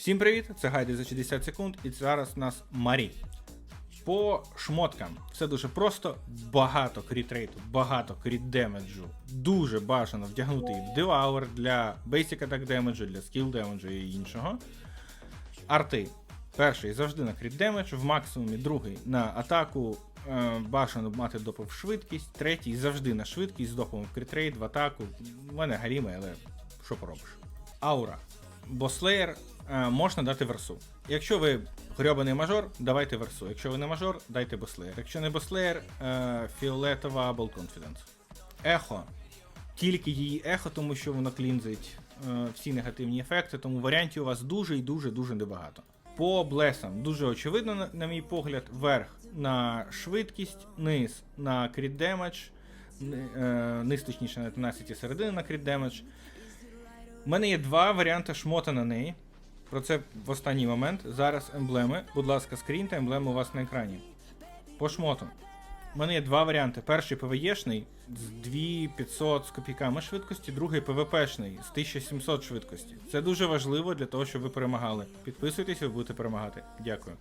Всім привіт! Це гайди за 60 секунд, і зараз у нас Марі. По шмоткам все дуже просто, багато крітрейту, багато кріт демеджу. Дуже бажано вдягнути її в Devour для Basic Attack демеджу, для Skill демеджу і іншого. Арти. Перший завжди на кріт демедж, в максимумі, другий на атаку. е, Бажано мати допов швидкість, третій завжди на швидкість з допом в критрейт, в атаку. У мене гаріми, але що поробиш. Аура. Бослеєр можна дати версу. Якщо ви грьобаний мажор, давайте версу. Якщо ви не мажор, дайте бослеєр. Якщо не бослеєр, е, фіолетова Bold Confidence. Ехо. Тільки її ехо, тому що воно клінзить е, всі негативні ефекти, тому варіантів у вас дуже і дуже дуже небагато. По блесам дуже очевидно, на, мій погляд, верх на швидкість, низ на кріт демедж, е, низ точніше на 13 і середини на кріт демедж. У мене є два варіанти шмота на неї. Про це в останній момент. Зараз емблеми. Будь ласка, скріньте емблеми у вас на екрані. По шмоту. У мене є два варіанти. Перший ПВЄшний з 2500 з копійками швидкості, другий ПВПшний з 1700 швидкості. Це дуже важливо для того, щоб ви перемагали. Підписуйтесь, ви будете перемагати. Дякую.